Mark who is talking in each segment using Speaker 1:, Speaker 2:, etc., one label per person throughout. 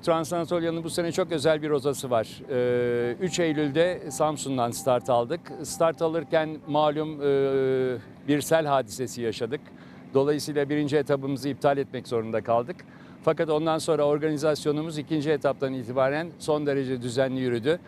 Speaker 1: Transanatolia'nın bu sene çok özel bir rotası var. Ee, 3 Eylül'de Samsun'dan start aldık. Start alırken malum e, bir sel hadisesi yaşadık. Dolayısıyla birinci etabımızı iptal etmek zorunda kaldık. Fakat ondan sonra organizasyonumuz ikinci etaptan itibaren son derece düzenli yürüdü.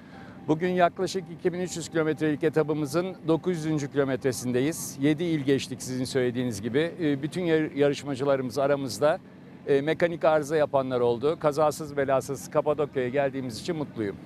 Speaker 1: Bugün yaklaşık 2300 kilometrelik etabımızın 900. kilometresindeyiz. 7 il geçtik sizin söylediğiniz gibi. Ee, Bütün yar- yarışmacılarımız aramızda. E, mekanik arıza yapanlar oldu. Kazasız belasız Kapadokya'ya geldiğimiz için mutluyum.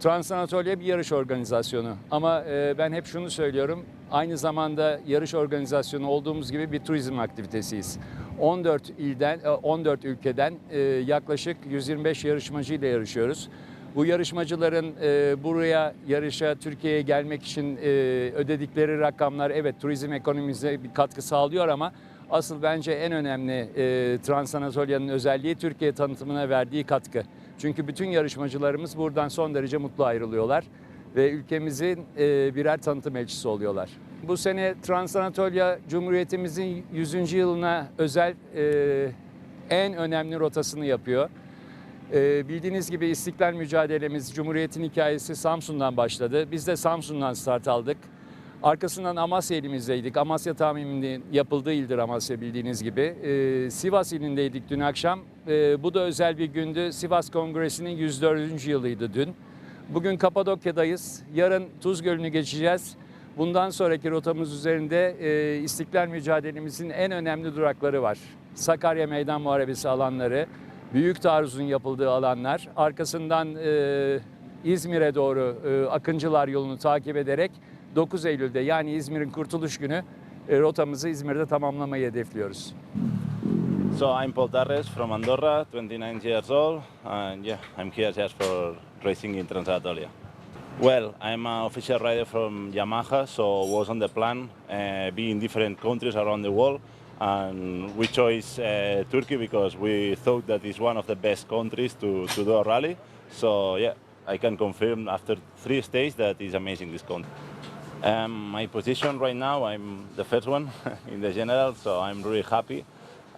Speaker 1: Transanatolia bir yarış organizasyonu ama e, ben hep şunu söylüyorum. Aynı zamanda yarış organizasyonu olduğumuz gibi bir turizm aktivitesiyiz. 14 ilden, e, 14 ülkeden e, yaklaşık 125 yarışmacı ile yarışıyoruz. Bu yarışmacıların e, buraya yarışa Türkiye'ye gelmek için e, ödedikleri rakamlar evet turizm ekonomimize bir katkı sağlıyor ama asıl bence en önemli e, Transanatolia'nın özelliği Türkiye tanıtımına verdiği katkı. Çünkü bütün yarışmacılarımız buradan son derece mutlu ayrılıyorlar ve ülkemizin e, birer tanıtım elçisi oluyorlar. Bu sene Transanatolia Cumhuriyetimizin 100. yılına özel e, en önemli rotasını yapıyor. Ee, bildiğiniz gibi istiklal mücadelemiz, Cumhuriyet'in hikayesi Samsun'dan başladı. Biz de Samsun'dan start aldık. Arkasından Amasya ilimizdeydik. Amasya tahmininin yapıldığı ildir Amasya bildiğiniz gibi. Ee, Sivas ilindeydik dün akşam. Ee, bu da özel bir gündü. Sivas Kongresi'nin 104. yılıydı dün. Bugün Kapadokya'dayız. Yarın Tuz Gölü'nü geçeceğiz. Bundan sonraki rotamız üzerinde e, istiklal mücadelemizin en önemli durakları var. Sakarya Meydan Muharebesi alanları, Büyük Taarruz'un yapıldığı alanlar. Arkasından e, İzmir'e doğru e, Akıncılar yolunu takip ederek 9 Eylül'de yani İzmir'in kurtuluş günü rotamızı İzmir'de tamamlamayı hedefliyoruz.
Speaker 2: So I'm Paul Tarres from Andorra, 29 years old, and yeah, I'm here just for racing in Transanatolia. Well, I'm an official rider from Yamaha, so was on the plan, uh, be in different countries around the world, and we chose uh, Turkey because we thought that it's one of the best countries to, to do a rally. So yeah, I can confirm after three stays that it's amazing this country. Um, my position right now, I'm the first one in the general, so I'm really happy.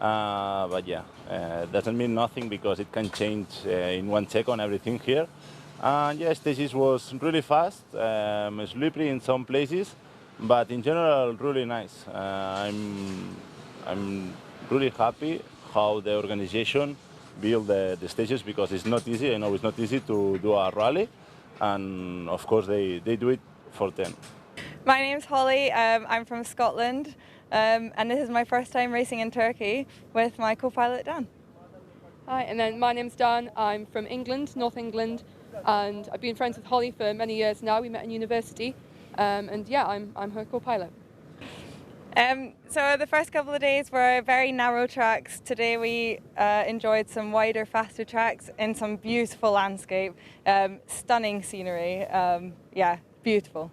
Speaker 2: Uh, but yeah, uh, doesn't mean nothing because it can change uh, in one second everything here. And yeah, stages was really fast, um, slippery in some places, but in general really nice. Uh, I'm I'm really happy how the organization build the, the stages because it's not easy. I know it's not easy to do a rally, and of course they, they do it for them.
Speaker 3: My name's Holly. Um, I'm from Scotland, um, and this is my first time racing in Turkey with my co-pilot Dan.
Speaker 4: Hi, and then my name's Dan. I'm from England, North England, and I've been friends with Holly for many years now. We met in university, um, and yeah, I'm, I'm her co-pilot.
Speaker 3: Um, so the first couple of days were very narrow tracks. Today we uh, enjoyed some wider, faster tracks in some beautiful landscape, um, stunning scenery. Um, yeah, beautiful.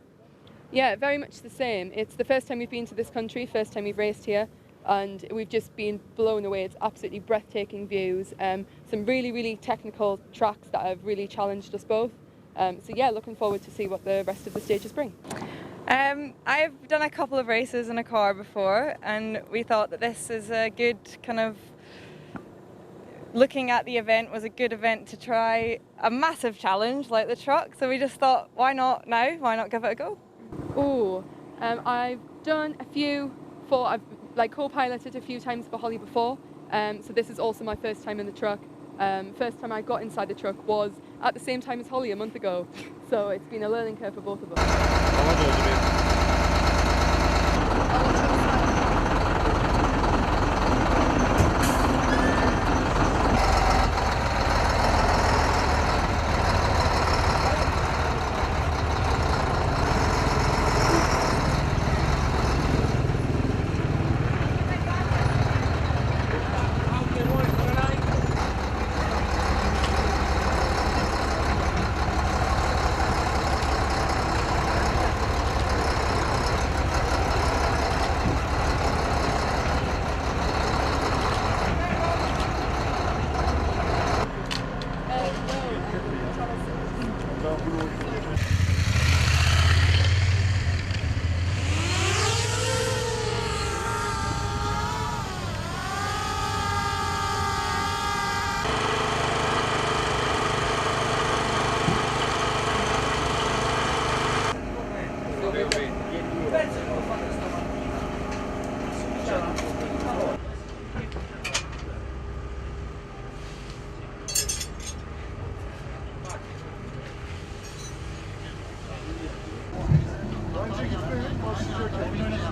Speaker 4: Yeah, very much the same. It's the first time we've been to this country, first time we've raced here, and we've just been blown away. It's absolutely breathtaking views. Um, some really, really technical tracks that have really challenged us both. Um, so yeah, looking forward to see what the rest of the stages bring.
Speaker 3: Um, I've done a couple of races in a car before, and we thought that this is a good kind of looking at the event was a good event to try a massive challenge like the truck. So we just thought, why not now? Why not give it a go?
Speaker 4: Oh, um, I've done a few for I've like co-piloted a few times for Holly before. Um, so this is also my first time in the truck. Um, first time I got inside the truck was at the same time as Holly a month ago. So it's been a learning curve for both of us.
Speaker 5: Can know